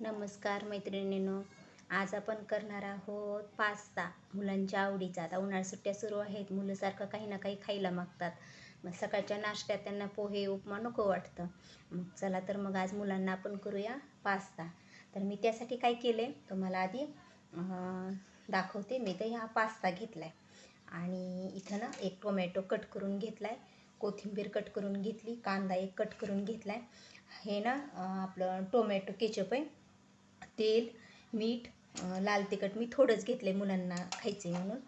नमस्कार मैत्रिणींनो आज आपण करणार आहोत पास्ता मुलांच्या आवडीचा. आता उन्हाळ्या सुट्ट्या सुरू आहेत मुलं सारखं काही ना काही खायला मागतात. मग सकाळच्या नाश्त्यात त्यांना पोहे उपमा नको वाटतं. मग चला तर मग आज मुलांना आपण करूया पास्ता. तर मी त्यासाठी काय केले तुम्हाला आधी दाखवते. मी तर हा पास्ता घेतला आहे आणि इथं ना एक टोमॅटो कट करून घेतला आहे कोथिंबीर कट करून घेतली कांदा एक कट करून घेतला आहे हे ना आपलं टोमॅटो केचप आहे. तेल मीठ लाल तिखट मी थोडंच घेतलं आहे मुलांना खायचे म्हणून.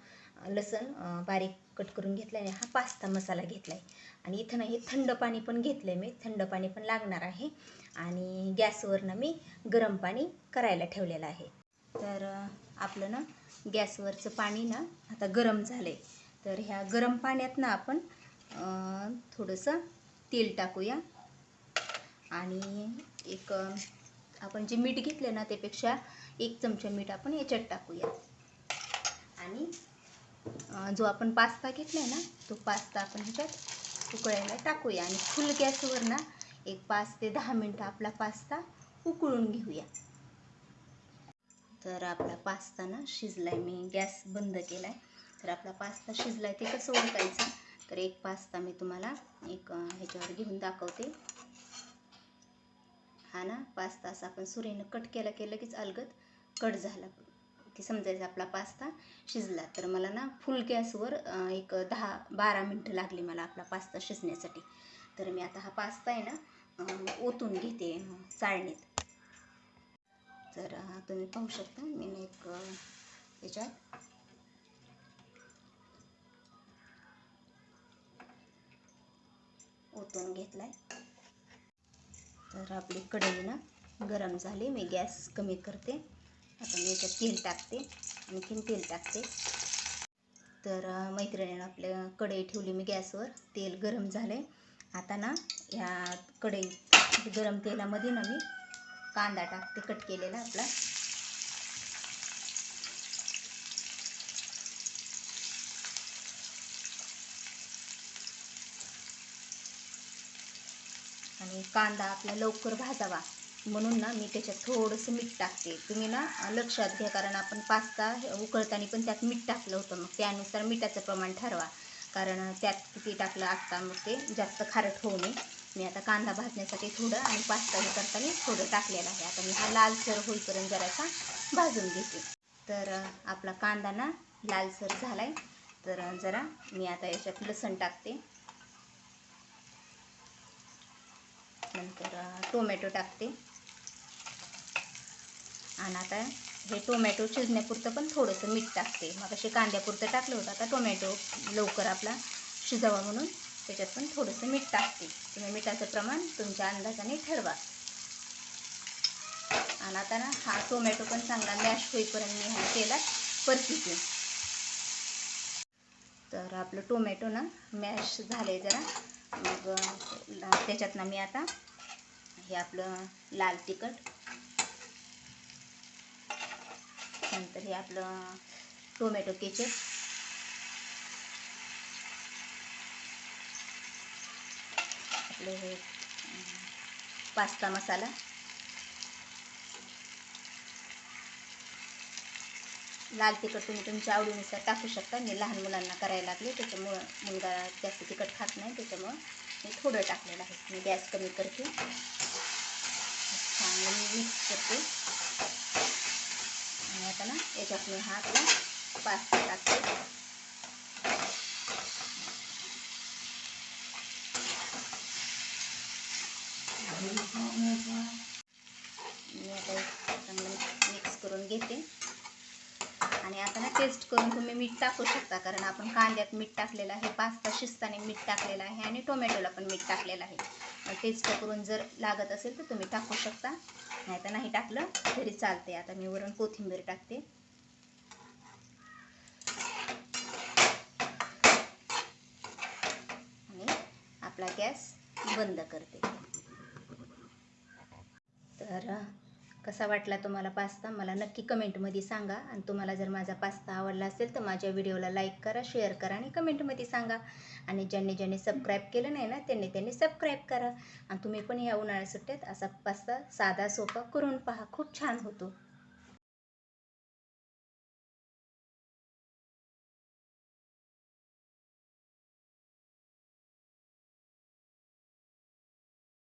लसण बारीक कट करून घेतला आहे हा पास्ता मसाला घेतला आहे आणि इथं ना हे थंड पाणी पण घेतलं आहे मी थंड पाणी पण लागणार आहे. आणि गॅसवरनं मी गरम पाणी करायला ठेवलेलं आहे. तर आपलं ना गॅसवरचं पाणी ना आता गरम झालं आहे तर ह्या गरम पाण्यात ना आपण थोडंसं तेल टाकूया. आणि एक आपण जे मीठ घेतलं ना त्यापेक्षा एक चमचा मीठ आपण याच्यात टाकूया. आणि जो आपण पास्ता घेतला आहे ना तो पास्ता आपण ह्याच्यात उकळायला टाकूया. आणि फुल गॅसवर ना एक पाच ते दहा मिनटं आपला पास्ता उकळून घेऊया. तर आपला पास्ता ना शिजलाय. मी गॅस बंद केलाय. तर आपला पास्ता शिजलाय ते कसं ओळखायचं तर एक पास्ता मी तुम्हाला एक ह्याच्यावर घेऊन दाखवते. हा ना पाच तास आपण सुरीनं कट केला की लगेच अलगत कट झाला. की समजायचं आपला पास्ता शिजला. तर मला ना फुल गॅसवर एक दहा बारा मिनटं लागली मला आपला पास्ता शिजण्यासाठी. तर मी आता हा पास्ता आहे ना ओतून घेते चाळणीत. तर तुम्ही पाहू शकता मी ना एक अं, याच्यात ओतून आहे तर आपली कढई ना गरम झाली. मी गॅस कमी करते. आता मी याच्यात तेल टाकते आणखीन तेल टाकते. तर मैत्रिणीनं आपल्या कढई ठेवली मी गॅसवर. तेल गरम झाले. आता ना ह्या कढई गरम तेलामध्ये ना मी कांदा टाकते कट केलेला आपला. आणि कांदा आपला लवकर भाजावा. म्हणून ना मी त्याच्यात थोडंसं मीठ टाकते. तुम्ही ना लक्षात घ्या कारण आपण पास्ता उकळताना पण त्यात मीठ टाकलं होतं. मग त्यानुसार मिठाचं प्रमाण ठरवा. कारण त्यात किती टाकलं आत्ता मग ते जास्त खारट होऊ नये. मी आता कांदा भाजण्यासाठी थोडं आणि पास्ता हे करताना थोडं टाकलेलं आहे. आता मी हा लालसर होईपर्यंत जरासा भाजून घेते. तर आपला कांदा ना लालसर झाला आहे तर जरा मी आता याच्यात लसण टाकते. नंतर टोमॅटो टाकते. आणि आता हे टोमॅटो शिजण्यापुरतं पण थोडंसं मीठ टाकते. मग असे कांद्यापुरतं टाकलं होतं आता टोमॅटो लवकर आपला शिजावा म्हणून त्याच्यात पण थोडंसं मीठ टाकते. तुम्ही मिठाचं प्रमाण तुमच्या अंदाजाने ठरवा. आणि आता ना हा टोमॅटो पण चांगला मॅश होईपर्यंत मी हा तेलात परतीते तर आपलं टोमॅटो ना मॅश झाले जरा. मग अं, त्याच्यात ना मी आता हे आपलं लाल तिखट. नंतर हे आपलं टोमॅटो केचप. आपलं हे पास्ता मसाला. लाल तिखट तुम्ही तुमच्या आवडीनुसार टाकू शकता. मी लहान मुलांना करायला लागले त्याच्यामुळं मुलगा जास्त तिखट खात नाही त्याच्यामुळं मी थोडं टाकलेलं आहे. मी गॅस कमी करते. चांगलं मी मिक्स करते. आणि आता ना याच्यात मी हा आपला पास्ता टाकते. मी आता चांगलं मिक्स करून घेते. आणि आता ना टेस्ट करून तुम्ही मीठ टाकू शकता कारण आपण कांद्यात मीठ टाकलेलं आहे पास्ता शिस्ताने मीठ टाकलेलं आहे आणि टोमॅटोला पण मीठ टाकलेलं आहे. टेस्ट करून जर लागत असेल तर तुम्ही टाकू शकता. नाही तर नाही टाकलं तरी चालते आता मी वरून कोथिंबीर टाकते. आणि आपला गॅस बंद करते. तर कसा वाटला तुम्हाला पास्ता मला नक्की कमेंटमध्ये सांगा. आणि तुम्हाला जर माझा पास्ता आवडला असेल तर माझ्या व्हिडिओला लाईक करा शेअर करा आणि कमेंटमध्ये सांगा. आणि ज्यांनी ज्यांनी सबस्क्राईब केलं नाही ना त्यांनी त्यांनी सबस्क्राईब करा. आणि तुम्ही पण या उन्हाळ्या सुट्ट्यात असा पास्ता साधा सोपा करून पहा. खूप छान होतो.